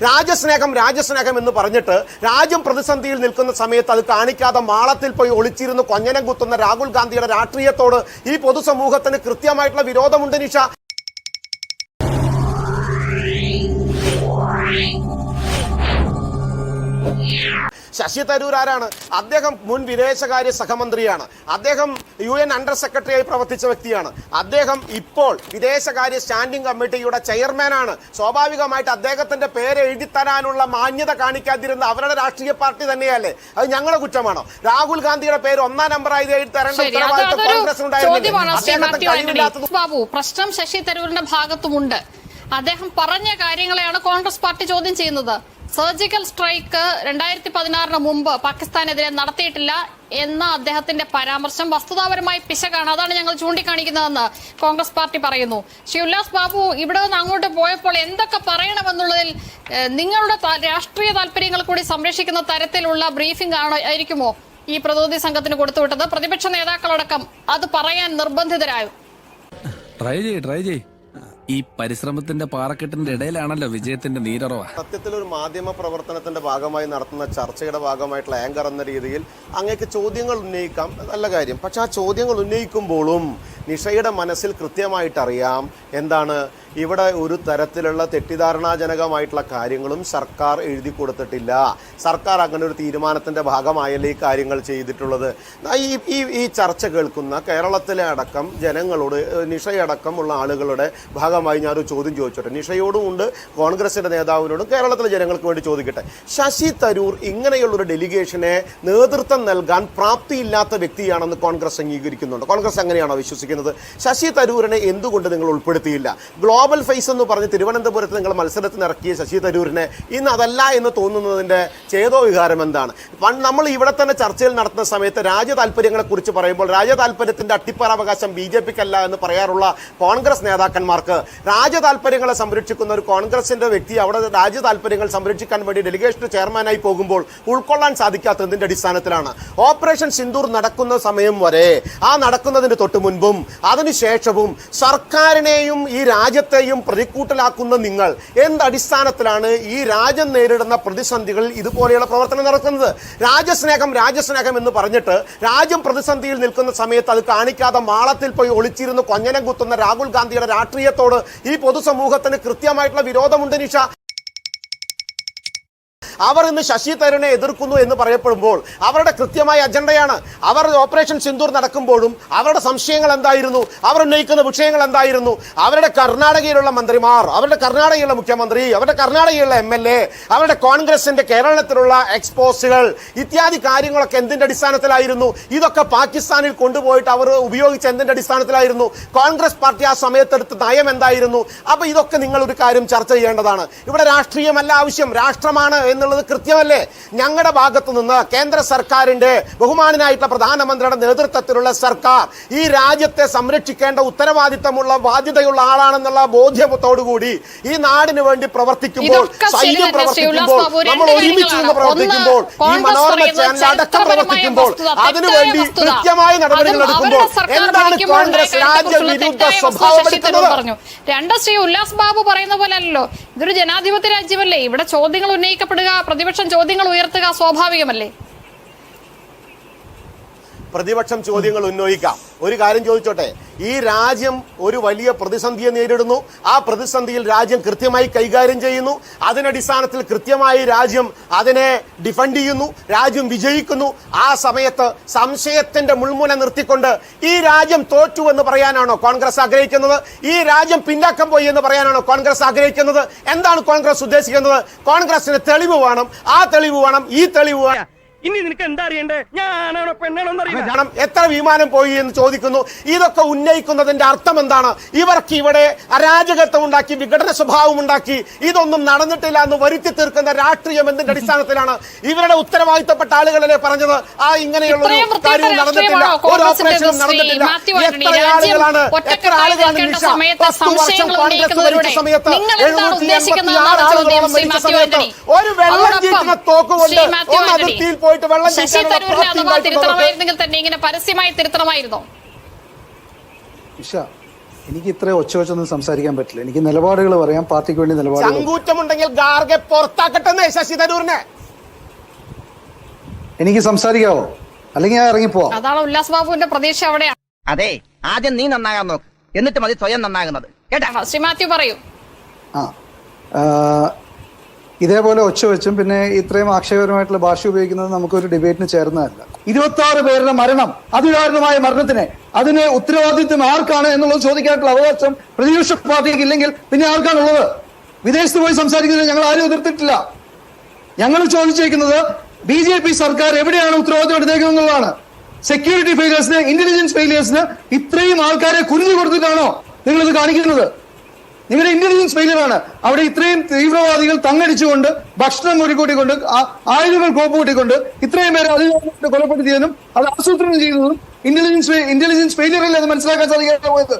രാജ്യസ്നേഹം രാജ്യസ്നേഹം എന്ന് പറഞ്ഞിട്ട് രാജ്യം പ്രതിസന്ധിയിൽ നിൽക്കുന്ന സമയത്ത് അത് കാണിക്കാതെ മാളത്തിൽ പോയി ഒളിച്ചിരുന്ന് കൊഞ്ഞനം കുത്തുന്ന രാഹുൽ ഗാന്ധിയുടെ രാഷ്ട്രീയത്തോട് ഈ പൊതുസമൂഹത്തിന് കൃത്യമായിട്ടുള്ള വിരോധമുണ്ട് നിഷ. ശശി തരൂർ ആരാണ്? അദ്ദേഹം മുൻ വിദേശകാര്യ സഹമന്ത്രിയാണ്. അദ്ദേഹം യു എൻ അണ്ടർ സെക്രട്ടറിയായി പ്രവർത്തിച്ച വ്യക്തിയാണ്. അദ്ദേഹം ഇപ്പോൾ വിദേശകാര്യ സ്റ്റാൻഡിംഗ് കമ്മിറ്റിയുടെ ചെയർമാനാണ് സ്വാഭാവികമായിട്ട് അദ്ദേഹത്തിന്റെ പേര് എഴുതി തരാനുള്ള മാന്യത കാണിക്കാതിരുന്ന അവരുടെ രാഷ്ട്രീയ പാർട്ടി തന്നെയല്ലേ? അത് ഞങ്ങളുടെ കുറ്റമാണോ? രാഹുൽ ഗാന്ധിയുടെ പേര് ഒന്നാം നമ്പറായി എഴുതി തരേണ്ട ഉത്തരവാദിത്വം കോൺഗ്രസ് ബാബു പ്രശ്നം ശശി തരൂരിന്റെ ഭാഗത്തുമുണ്ട്. അദ്ദേഹം പറഞ്ഞ കാര്യങ്ങളെയാണ് കോൺഗ്രസ് പാർട്ടി ചോദ്യം ചെയ്യുന്നത്. സർജിക്കൽ സ്ട്രൈക്ക് രണ്ടായിരത്തി പതിനാറിന് മുമ്പ് പാകിസ്ഥാനെതിരെ നടത്തിയിട്ടില്ല എന്ന അദ്ദേഹത്തിന്റെ പരാമർശം വസ്തുതാപരമായി പിശകാണ്. അതാണ് ഞങ്ങൾ ചൂണ്ടിക്കാണിക്കുന്നതെന്ന് കോൺഗ്രസ് പാർട്ടി പറയുന്നു. ശ്രീ ഉല്ലാസ് ബാബു ഇവിടെ നിന്ന് അങ്ങോട്ട് പോയപ്പോൾ എന്തൊക്കെ പറയണമെന്നുള്ളതിൽ നിങ്ങളുടെ രാഷ്ട്രീയ താല്പര്യങ്ങൾ കൂടി സംരക്ഷിക്കുന്ന തരത്തിലുള്ള ബ്രീഫിംഗ് ആണ് ആയിരിക്കുമോ ഈ പ്രതിനിധി സംഘത്തിന് കൊടുത്തുവിട്ടത്? പ്രതിപക്ഷ നേതാക്കളടക്കം അത് പറയാൻ നിർബന്ധിതരായോ? ട്രൈ ചെയ്യ് ട്രൈ ചെയ് ഈ പരിശ്രമത്തിന്റെ പാറക്കെട്ടിന്റെ ഇടയിലാണല്ലോ വിജയത്തിന്റെ നീരറവ. സത്യത്തിൽ ഒരു മാധ്യമ പ്രവർത്തനത്തിന്റെ ഭാഗമായി നടത്തുന്ന ചർച്ചയുടെ ഭാഗമായിട്ടുള്ള ആങ്കർ എന്ന രീതിയിൽ അങ്ങേക്ക് ചോദ്യങ്ങൾ ഉന്നയിക്കാം. നല്ല കാര്യം. പക്ഷെ ആ ചോദ്യങ്ങൾ ഉന്നയിക്കുമ്പോഴും നിഷയുടെ മനസ്സിൽ കൃത്യമായിട്ടറിയാം എന്താണ് ഇവിടെ ഒരു തരത്തിലുള്ള തെറ്റിദ്ധാരണാജനകമായിട്ടുള്ള കാര്യങ്ങളും സർക്കാർ എഴുതി കൊടുത്തിട്ടില്ല. സർക്കാർ അങ്ങനെ ഒരു തീരുമാനത്തിന്റെ ഭാഗമായല്ലേ ഈ കാര്യങ്ങൾ ചെയ്തിട്ടുള്ളത്? ഈ ഈ ഈ ചർച്ച കേൾക്കുന്ന കേരളത്തിലെ അടക്കം ജനങ്ങളോട് ഏഹ്, നിഷയടക്കം ഉള്ള ആളുകളുടെ ഭാഗമായി ഞാനൊരു ചോദ്യം ചോദിച്ചോട്ടെ. നിഷയോടും ഉണ്ട് കോൺഗ്രസിന്റെ നേതാവിനോടും കേരളത്തിലെ ജനങ്ങൾക്ക് വേണ്ടി ചോദിക്കട്ടെ. ശശി തരൂർ ഇങ്ങനെയുള്ളൊരു ഡെലിഗേഷനെ നേതൃത്വം നൽകാൻ പ്രാപ്തിയില്ലാത്ത വ്യക്തിയാണെന്ന് കോൺഗ്രസ് അംഗീകരിക്കുന്നുണ്ട്. കോൺഗ്രസ് അങ്ങനെയാണോ വിശ്വസിക്കുന്നത്? ശശി തരൂരിനെ എന്തുകൊണ്ട് നിങ്ങൾ ഉൾപ്പെടുത്തിയില്ല? ഗ്ലോബൽ ഫേസ് എന്ന് പറഞ്ഞ് തിരുവനന്തപുരത്ത് നിങ്ങൾ മത്സരത്തിന് ഇറക്കിയ ശശി തരൂരിനെ ഇന്ന് അതല്ല എന്ന് തോന്നുന്നതിന്റെ ചേതോ വികാരം എന്താണ്? നമ്മൾ ഇവിടെ തന്നെ ചർച്ചയിൽ നടത്തുന്ന സമയത്ത് രാജ്യ താല്പര്യങ്ങളെക്കുറിച്ച് പറയുമ്പോൾ രാജ്യ താല്പര്യത്തിന്റെ അട്ടിപ്പറാവകാശം ബി ജെ പിക്കല്ല എന്ന് പറയാറുള്ള കോൺഗ്രസ് നേതാക്കന്മാർക്ക് രാജ്യ താല്പര്യങ്ങളെ സംരക്ഷിക്കുന്ന ഒരു കോൺഗ്രസിന്റെ വ്യക്തി അവിടെ രാജ്യ താല്പര്യങ്ങൾ സംരക്ഷിക്കാൻ വേണ്ടി ഡെലിഗേഷൻ ചെയർമാനായി പോകുമ്പോൾ ഉൾക്കൊള്ളാൻ സാധിക്കാത്തതിന്റെ അടിസ്ഥാനത്തിലാണ്. ഓപ്പറേഷൻ സിന്ദൂർ നടക്കുന്ന സമയം വരെ ആ നടക്കുന്നതിന് തൊട്ട് മുൻപും അതിനുശേഷവും സർക്കാരിനെയും ഈ രാജ്യത്തെയും പ്രതിക്കൂട്ടിലാക്കുന്ന നിങ്ങൾ എന്തടിസ്ഥാനത്തിലാണ് ഈ രാജ്യം നേരിടുന്ന പ്രതിസന്ധികളിൽ ഇതുപോലെയുള്ള പ്രവർത്തനം നടക്കുന്നത്? രാജ്യസ്നേഹം രാജ്യസ്നേഹം എന്ന് പറഞ്ഞിട്ട് രാജ്യം പ്രതിസന്ധിയിൽ നിൽക്കുന്ന സമയത്ത് അത് കാണിക്കാതെ മാളത്തിൽ പോയി ഒളിച്ചിരുന്ന് കൊഞ്ഞനം കുത്തുന്ന രാഹുൽ ഗാന്ധിയുടെ രാഷ്ട്രീയത്തോട് ഈ പൊതുസമൂഹത്തിന് കൃത്യമായിട്ടുള്ള വിരോധമുണ്ട് നിഷ. അവർ ഇന്ന് ശശി തരൂരിനെ എതിർക്കുന്നു എന്ന് പറയപ്പെടുമ്പോൾ അവരുടെ കൃത്യമായ അജണ്ടയാണ്. അവർ ഓപ്പറേഷൻ സിന്ദൂർ നടക്കുമ്പോഴും അവരുടെ സംശയങ്ങൾ എന്തായിരുന്നു? അവർ ഉന്നയിക്കുന്ന വിഷയങ്ങൾ എന്തായിരുന്നു? അവരുടെ കർണാടകയിലുള്ള മന്ത്രിമാർ അവരുടെ കർണാടകയിലുള്ള മുഖ്യമന്ത്രി അവരുടെ കർണാടകയിലുള്ള എം എൽ എ അവരുടെ കോൺഗ്രസിന്റെ കേരളത്തിലുള്ള എക്സ്പോസുകൾ ഇത്യാദി കാര്യങ്ങളൊക്കെ എന്തിന്റെ അടിസ്ഥാനത്തിലായിരുന്നു? ഇതൊക്കെ പാകിസ്ഥാനിൽ കൊണ്ടുപോയിട്ട് അവർ ഉപയോഗിച്ച എന്തിന്റെ അടിസ്ഥാനത്തിലായിരുന്നു? കോൺഗ്രസ് പാർട്ടി ആ സമയത്തെടുത്ത നയം എന്തായിരുന്നു? അപ്പൊ ഇതൊക്കെ നിങ്ങൾ ഒരു കാര്യം ചർച്ച ചെയ്യേണ്ടതാണ്. ഇവിടെ രാഷ്ട്രീയമല്ല ആവശ്യം. രാഷ്ട്രമാണ് എന്നുള്ളത് കൃത്യമല്ലേ? ഞങ്ങളുടെ ഭാഗത്തു നിന്ന് കേന്ദ്ര സർക്കാരിന്റെ ബഹുമാനായിട്ടുള്ള പ്രധാനമന്ത്രിയുടെ നേതൃത്വത്തിലുള്ള സർക്കാർ ഈ രാജ്യത്തെ സംരക്ഷിക്കേണ്ട ഉത്തരവാദിത്തമുള്ള ബാധ്യതയുള്ള ആളാണെന്നുള്ള ബോധ്യത്തോടുകൂടി ഈ നാടിന് വേണ്ടി പ്രവർത്തിക്കുമ്പോൾ സൈന്യം പ്രവർത്തിക്കുമ്പോൾ നമ്മൾ ഒരുമിച്ച് നിന്ന് പ്രവർത്തിക്കുമ്പോൾ ഈ മനോരമ ചാനൽ അടക്കം പ്രവർത്തിക്കുമ്പോൾ അതിനുവേണ്ടി കൃത്യമായ നടപടികൾ എടുക്കുമ്പോൾ എന്താണ് കോൺഗ്രസ് രാജ്യവിരുദ്ധ സ്വഭാവം എടുക്കുന്നത്? രണ്ട് ശ്രീ ഉല്ലാസ് ബാബു പറയുന്ന പോലെ അല്ലല്ലോ ഇതൊരു ജനാധിപത്യ രാജ്യമല്ലേ? ഇവിടെ ചോദ്യങ്ങൾ ഉന്നയിക്കപ്പെടുക പ്രതിപക്ഷം ചോദ്യങ്ങൾ ഉയർത്തുക സ്വാഭാവികമല്ലേ? പ്രതിപക്ഷം ചോദ്യങ്ങൾ ഉന്നയിക്കാം. ഒരു കാര്യം ചോദിച്ചോട്ടെ. ഈ രാജ്യം ഒരു വലിയ പ്രതിസന്ധിയെ നേരിടുന്നു. ആ പ്രതിസന്ധിയിൽ രാജ്യം കൃത്യമായി കൈകാര്യം ചെയ്യുന്നു. അതിനടിസ്ഥാനത്തിൽ കൃത്യമായി രാജ്യം അതിനെ ഡിഫൻഡ് ചെയ്യുന്നു. രാജ്യം വിജയിക്കുന്നു. ആ സമയത്ത് സംശയത്തിന്റെ മുൾമുന നിർത്തിക്കൊണ്ട് ഈ രാജ്യം തോറ്റു എന്ന് പറയാനാണോ കോൺഗ്രസ് ആഗ്രഹിക്കുന്നത്? ഈ രാജ്യം പിന്നാക്കം പോയി എന്ന് പറയാനാണോ കോൺഗ്രസ് ആഗ്രഹിക്കുന്നത്? എന്താണ് കോൺഗ്രസ് ഉദ്ദേശിക്കുന്നത്? കോൺഗ്രസിന് തെളിവ് വേണം. ആ തെളിവ് വേണം. ഈ തെളിവ് വേണം. ഇനി നിനക്ക് എന്താ അറിയണ്ടേ? ഞാനാണോ പെണ്ണാണോ അറിയാം കാരണം എത്ര വിമാനം പോയി എന്ന് ചോദിക്കുന്നു. ഇതൊക്കെ ഉന്നയിക്കുന്നതിന്റെ അർത്ഥം എന്താണ്? ഇവർക്ക് ഇവിടെ അരാജകത്വം ഉണ്ടാക്കി വിഘടന സ്വഭാവം ഉണ്ടാക്കി ഇതൊന്നും നടന്നിട്ടില്ല എന്ന് വരുത്തി തീർക്കുന്ന രാഷ്ട്രീയം എന്തിന്റെ അടിസ്ഥാനത്തിലാണ്? ഇവരുടെ ഉത്തരവാദിത്തപ്പെട്ട ആളുകളല്ലേ പറഞ്ഞത്? ആ ഇങ്ങനെയുള്ള കാര്യം നടന്നിട്ടില്ല. ഒരു ഓപ്പറേഷനും നടന്നിട്ടില്ല. എത്ര ആളുകളാണ് എത്ര ആളുകളാണ് പത്ത് വർഷം കോൺഗ്രസ് ഭരിച്ച സമയത്ത് എഴുന്നൂറ്റി ഉദ്ദേശിക്കുന്നത് എൺപത്തി ആറ് ആളുകളോളം ശ്രീ മാത്യു സമയത്ത് ഒരു വെള്ളം അതോടൊപ്പം തോക്കുകൊണ്ട് ഒന്ന് അതിർത്തിയിൽ പോയിട്ട് വെള്ളം ശശി തരൂരിനെ അഥവാ തിരുത്തണമായിരുന്നെങ്കിൽ തന്നെ ഇങ്ങനെ പരസ്യമായി തിരുത്തണമായിരുന്നോ? ഇഷ എനിക്ക് ഇത്ര ഒച്ച വെച്ചൊന്നും സംസാരിക്കാൻ പറ്റില്ല. എനിക്ക് നിലപാടുകൾ പറയാം പാർട്ടിക്ക് വേണ്ടി നിലപാട് ചങ്കൂറ്റമുണ്ടെങ്കിൽ ഗാർഗെ പുറത്താക്കട്ടെന്നേ ശശി തരൂരിനെ. എനിക്ക് സംസാരിക്കാവോ? അല്ലെങ്കിൽ ഞാൻ ഇറങ്ങിപ്പോവാം. അതാണ് ഉല്ലാസ് ബാബുവിന്റെ പ്രതീക്ഷ അവിടെയാണ്. അതെ ആദ്യം നീ നന്നാകാൻ നോക്ക്. എന്നിട്ട് മതി സ്വയം നന്നാകുന്നത്. കേട്ടാ? ശ്രീ മാത്യു പറയൂ. ആ, ഇതേപോലെ ഒച്ച വെച്ചും പിന്നെ ഇത്രയും ആക്ഷേപകരമായിട്ടുള്ള ഭാഷ ഉപയോഗിക്കുന്നത് നമുക്ക് ഒരു ഡിബേറ്റിന് ചേർന്നതല്ല. ഇരുപത്തി ആറ് പേരുടെ മരണം അതിദാരുണമായ മരണത്തിന് അതിന് ഉത്തരവാദിത്വം ആർക്കാണ് എന്നുള്ളത് ചോദിക്കാനുള്ള അവകാശം പ്രതിപക്ഷ പാർട്ടിക്ക് ഇല്ലെങ്കിൽ പിന്നെ ആർക്കാണുള്ളത്? വിദേശത്ത് പോയി സംസാരിക്കുന്നത് ഞങ്ങൾ ആരും എതിർത്തിട്ടില്ല. ഞങ്ങൾ ചോദിച്ചേക്കുന്നത് ബി ജെ പി സർക്കാർ എവിടെയാണ് ഉത്തരവാദിത്വം എടുത്തേക്കുന്നത് എന്നുള്ളതാണ് സെക്യൂരിറ്റി ഫെയിലിയേഴ്സിന് ഇന്റലിജൻസ് ഫെയിലിയേഴ്സിന് ഇത്രയും ആൾക്കാരെ കുരുതി കൊടുത്തിട്ടാണോ നിങ്ങൾ ഇത് കാണിക്കുന്നത്? നിങ്ങളുടെ ഇന്റലിജൻസ് ഫെയിലിയർ ആണ് അവിടെ ഇത്രയും തീവ്രവാദികൾ തങ്ങടിച്ചുകൊണ്ട് ഭക്ഷണം ഒരുക്കൂട്ടിക്കൊണ്ട് ആയുധങ്ങൾ കോപ്പുകൂട്ടിക്കൊണ്ട് ഇത്രയും പേരെ അതിൽ കൊലപ്പെടുത്തിയതിനും അത് ആസൂത്രണം ചെയ്തതും ഇന്റലിജൻസ് ഇന്റലിജൻസ് ഫെയിലിയർ അല്ലേ അത് മനസ്സിലാക്കാൻ സാധിക്കാതെ പോയത്.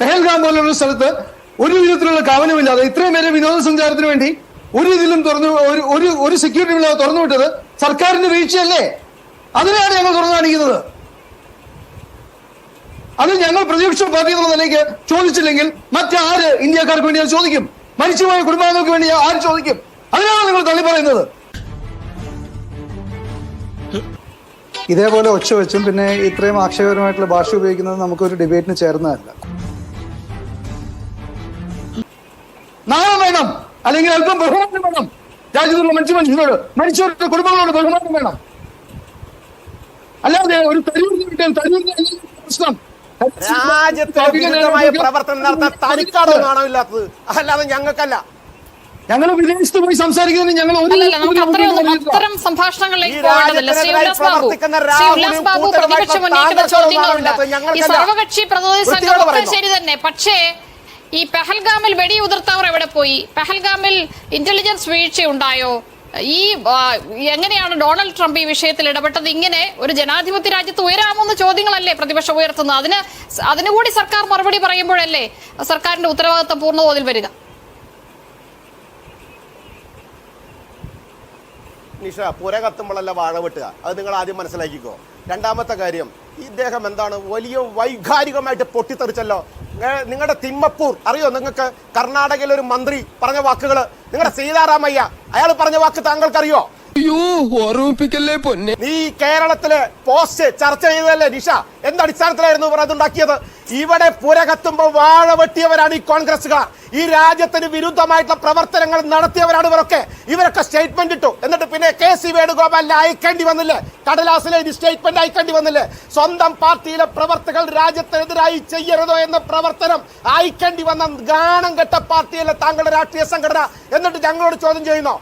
പെഹൽഗാം പോലുള്ള സ്ഥലത്ത് ഒരു വിധത്തിലുള്ള കവനമില്ലാതെ ഇത്രയും പേരെ വിനോദസഞ്ചാരത്തിന് വേണ്ടി ഒരു ഇതിലും തുറന്നു ഒരു ഒരു സെക്യൂരിറ്റി ഇല്ലാതെ തുറന്നു വിട്ടത് സർക്കാരിന്റെ വീഴ്ചയല്ലേ? അതിനെയാണ് ഞങ്ങൾ തുറന്നു കാണിക്കുന്നത്. അത് ഞങ്ങൾ പ്രതിപക്ഷ പാർട്ടി എന്നുള്ള നിലയ്ക്ക് ചോദിച്ചില്ലെങ്കിൽ മറ്റാര് ഇന്ത്യക്കാർക്ക് വേണ്ടി അത് ചോദിക്കും? മരിച്ചുപോയ കുടുംബാംഗങ്ങൾക്ക് വേണ്ടി ആര് ചോദിക്കും? അതിനാണ് നിങ്ങൾ തള്ളി പറയുന്നത്. ഇതേപോലെ ഒച്ച വെച്ചും പിന്നെ ഇത്രയും ആക്ഷേപകരമായിട്ടുള്ള ഭാഷ ഉപയോഗിക്കുന്നത് നമുക്കൊരു ഡിബേറ്റിന് ചേർന്നതല്ല. നാണം വേണം. അല്ലെങ്കിൽ അല്പം ബഹുമാനം വേണം. രാജ്യത്തുള്ള മനുഷ്യ മനുഷ്യരോട് മനുഷ്യരുടെ കുടുംബങ്ങളോട് ബഹുമാനം വേണം. അല്ലാതെ ഒരു തരൂരിന് കിട്ടിയാൽ തരൂരിന് പ്രശ്നം രാജ്യത്തിന് വിരുദ്ധമായ പ്രവർത്തനം നടത്താൻ തനിക്കാണോ കാണാമില്ലാത്തത് അല്ലാതെ ഞങ്ങൾക്കല്ല. ഞങ്ങൾ വിദേശത്ത് പോയി സംസാരിക്കുന്നതിന് ഞങ്ങൾ അത്തരം സംഭാഷണങ്ങളിലേക്ക് ഈ. സർവകക്ഷി പ്രതിനിധി സംഘമൊക്കെ ശരി തന്നെ. പക്ഷേ പെഹൽഗാമിൽ വെടിയുതിർത്തവർ എവിടെ പോയി? പെഹൽഗാമിൽ ഇന്റലിജൻസ് വീഴ്ചയുണ്ടായോ? ഈ എങ്ങനെയാണ് ഡൊണാൾഡ് ട്രംപ് ഈ വിഷയത്തിൽ ഇടപെട്ടത്? ഇങ്ങനെ ഒരു ജനാധിപത്യ രാജ്യത്ത് ഉയരാമെന്ന് ചോദ്യങ്ങളല്ലേ പ്രതിപക്ഷം ഉയർത്തുന്നത്? അതിന് അതിനുകൂടി സർക്കാർ മറുപടി പറയുമ്പോഴല്ലേ സർക്കാരിന്റെ ഉത്തരവാദിത്തം പൂർണതോതിൽ വരിക? നിഷ പുര കത്തുമ്പോഴല്ല വാഴ വെട്ടുക? അത് നിങ്ങൾ ആദ്യം മനസ്സിലാക്കിക്കോ. രണ്ടാമത്തെ കാര്യം ഇദ്ദേഹം എന്താണ് വലിയ വൈകാരികമായിട്ട് പൊട്ടിത്തെറിച്ചല്ലോ. നിങ്ങളുടെ തിമ്മപ്പൂർ അറിയോ നിങ്ങൾക്ക്? കർണാടകയിലെ ഒരു മന്ത്രി പറഞ്ഞ വാക്കുകൾ നിങ്ങളുടെ സീതാറാമയ്യ അയാൾ പറഞ്ഞ വാക്ക് താങ്കൾക്കറിയോ? അയ്യോ ഓർമ്മിപ്പിക്കല്ലേ പൊന്നെ. നീ കേരളത്തിലെ പോസ്റ്റ് ചർച്ച ചെയ്തതല്ലേ നിഷ? എന്തടിസ്ഥാനത്തിലായിരുന്നു ഇവർ അതുണ്ടാക്കിയത് ഇവിടെ പുര കത്തുമ്പോൾ വാഴ വെട്ടിയവരാണ് ഈ കോൺഗ്രസ്സുകാർ. ഈ രാജ്യത്തിന് വിരുദ്ധമായിട്ടുള്ള പ്രവർത്തനങ്ങൾ നടത്തിയവരാണ് ഇവരൊക്കെ. ഇവരൊക്കെ സ്റ്റേറ്റ്മെന്റ് ഇട്ടു. എന്നിട്ട് പിന്നെ കെ സി വേണുഗോപാലിനെ അയക്കേണ്ടി വന്നില്ലേ? കടലാസിലെ ഇനി സ്റ്റേറ്റ്മെന്റ് അയക്കേണ്ടി വന്നില്ലേ? സ്വന്തം പാർട്ടിയിലെ പ്രവർത്തകർ രാജ്യത്തിനെതിരായി ചെയ്യരുതോ എന്ന പ്രവർത്തനം അയക്കേണ്ടി വന്ന ഗാനം കെട്ട പാർട്ടിയിലെ താങ്കളുടെ രാഷ്ട്രീയ സംഘടന? എന്നിട്ട് ഞങ്ങളോട് ചോദ്യം ചെയ്യുന്നോ?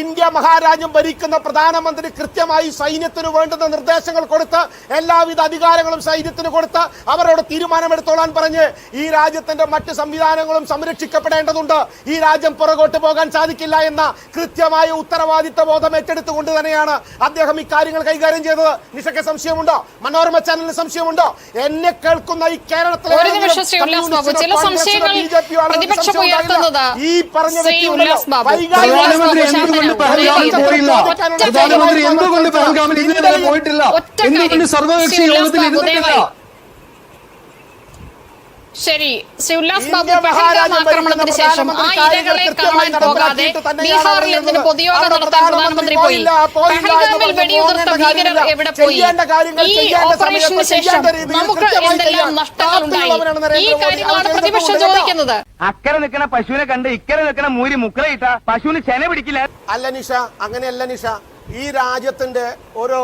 ഇന്ത്യ മഹാരാജ്യം ഭരിക്കുന്ന പ്രധാനമന്ത്രി കൃത്യമായി സൈന്യത്തിന് വേണ്ടുന്ന നിർദ്ദേശങ്ങൾ കൊടുത്ത് എല്ലാവിധ അധികാരങ്ങളും സൈന്യത്തിന് കൊടുത്ത് അവരോട് തീരുമാനമെടുത്തോളാൻ പറഞ്ഞ് ഈ രാജ്യത്തിന്റെ മറ്റ് സംവിധാനങ്ങളും സംരക്ഷിക്കപ്പെടേണ്ടതുണ്ട്. ഈ രാജ്യം പുറകോട്ട് പോകാൻ സാധിക്കില്ല എന്ന കൃത്യമായ ഉത്തരവാദിത്ത ബോധം ഏറ്റെടുത്തുകൊണ്ട് തന്നെയാണ് അദ്ദേഹം ഇക്കാര്യങ്ങൾ കാര്യങ്ങൾ കൈകാര്യം ചെയ്തത്. നിശയ്ക്ക് സംശയമുണ്ടോ? മനോരമ ചാനലിന് സംശയമുണ്ടോ? എന്നെ കേൾക്കുന്ന ഈ കേരളത്തിലെ ഈ പറഞ്ഞ വ്യക്തി വ്യക്തിയുണ്ടല്ലോ, വൈകാരിക പ്രധാനമന്ത്രി എന്തുകൊണ്ട് പഹൽഗാമിൽ പോയില്ല പ്രധാനമന്ത്രി എന്തുകൊണ്ട് പഹൽഗാമിൽ ഇന്നലെ പോയിട്ടില്ല. എന്തുകൊണ്ട് സർവകക്ഷി യോഗത്തിൽ ഇരുന്നിട്ടില്ല. ശരി. ശ്രീ ഉല്ലാസ് ബാബു പെഹൽഗാം ആക്രമണത്തിന് ശേഷം ആ ഇരകളെ കാണാൻ പോകാതെ ബീഹാറിൽ എന്തിന് പൊതുയോഗം നടത്താൻ പ്രധാനമന്ത്രി പോയി. പെഹൽഗാമിൽ വെടിയുതിർത്ത ഭീകരർ എവിടെ പോയി? ഈ ഓപ്പറേഷന് ശേഷം നമുക്ക് എന്തെല്ലാം പ്രാപ്തിയുള്ളവരാണ് ഈ കാര്യങ്ങളാണ് പ്രതിപക്ഷം ചോദിക്കുന്നത്. അക്കരെ നിൽക്കുന്ന പശുവിനെ കണ്ട് ഇക്കരെ നിൽക്കുന്ന മൂരി മുക്കറയിട്ട പശുവിന് ചെന പിടിക്കില്ല. അല്ല നിഷ അങ്ങനെയല്ല നിഷ. ഈ രാജ്യത്തിന്റെ ഒരു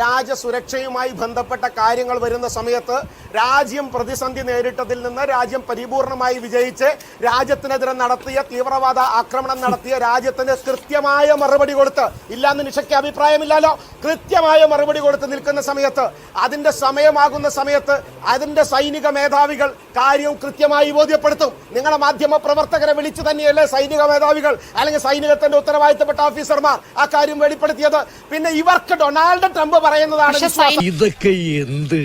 രാജ്യസുരക്ഷയുമായി ബന്ധപ്പെട്ട കാര്യങ്ങൾ വരുന്ന സമയത്ത് രാജ്യം പ്രതിസന്ധി നേരിട്ടതിൽ നിന്ന് രാജ്യം പരിപൂർണമായി വിജയിച്ച് രാജ്യത്തിനെതിരെ നടത്തിയ തീവ്രവാദ ആക്രമണം നടത്തിയ രാജ്യത്തിന് കൃത്യമായ മറുപടി കൊടുത്ത് ഇല്ലാന്ന് നിഷയ്ക്ക് അഭിപ്രായമില്ലല്ലോ കൃത്യമായ മറുപടി കൊടുത്ത് നിൽക്കുന്ന സമയത്ത് അതിന്റെ സമയമാകുന്ന സമയത്ത് അതിന്റെ സൈനിക മേധാവികൾ കാര്യം കൃത്യമായി ബോധ്യപ്പെടുത്തും. നിങ്ങളുടെ മാധ്യമ പ്രവർത്തകരെ വിളിച്ചു തന്നെയല്ലേ സൈനിക മേധാവികൾ അല്ലെങ്കിൽ സൈനികത്തിന്റെ ഉത്തരവാദിത്തപ്പെട്ട ഓഫീസർമാർ ആ കാര്യം വെളിപ്പെടുത്തിയത്? പിന്നെ ഇവർക്ക് ഡൊണാൾഡ് ട്രംപ് പറയുന്നതാണ് ഇതൊക്കെ എന്ത്?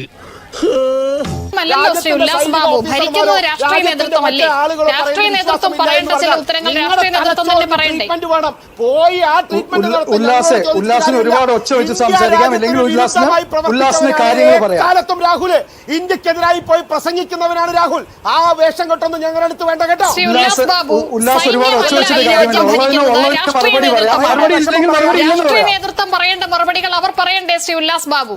അല്ലല്ലോ ശ്രീ ഉല്ലാസ് ബാബു ഓഫീസർമാരോ, ഭരിക്കുന്നത് രാഷ്ട്രീയ രാജ്യത്തിന്റെ നേതൃത്വമല്ലേ രാഷ്ട്രീയ നേതൃത്വം പറയേണ്ട ചില ഉത്തരങ്ങൾ നിങ്ങളുടെ രാഷ്ട്രീയ നേതൃത്വം തന്നെ പറയണ്ടേ? ട്രീറ്റ്മെന്റ് വേണം. പോയി ആ ട്രീറ്റ്മെന്റ് ഉല്ലാസെ, ഉല്ലാസിന് ഒരുപാട് ഒച്ച വെച്ച് സംസാരിക്കാം. അല്ലെങ്കിൽ ഉല്ലാസിന് കാര്യങ്ങൾ പറയാം. എക്കാലത്തും രാഹുൽ ഇന്ത്യക്കെതിരായി പോയി പ്രസംഗിക്കുന്നവനാണ് രാഹുൽ. ആ വേഷം കെട്ടൊന്നും ഞങ്ങളുടെ അടുത്ത് വേണ്ട കേട്ടോ. ഉല്ലാസ് ബാബു ഉല്ലാസ് ഒരുപാട് ഒച്ച വെച്ചിട്ട് കാര്യമില്ല. മറുപടി ഇല്ലെങ്കിൽ മറുപടി രാഷ്ട്രീയ നേതൃത്വം പറയേണ്ട മറുപടികൾ അവർ പറയണ്ടേ ശ്രീ ഉല്ലാസ് ബാബു?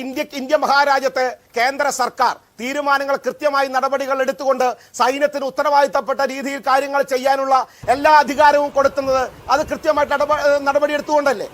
ഇന്ത്യ ഇന്ത്യ മഹാരാജ്യത്ത് കേന്ദ്ര സർക്കാർ തീരുമാനങ്ങൾ കൃത്യമായി നടപടികൾ എടുത്തുകൊണ്ട് സൈന്യത്തിന് ഉത്തരവാദിത്തപ്പെട്ട രീതിയിൽ കാര്യങ്ങൾ ചെയ്യാനുള്ള എല്ലാ അധികാരവും കൊടുക്കുന്നത് അത് കൃത്യമായിട്ട് നടപടി എടുത്തുകൊണ്ടല്ലേ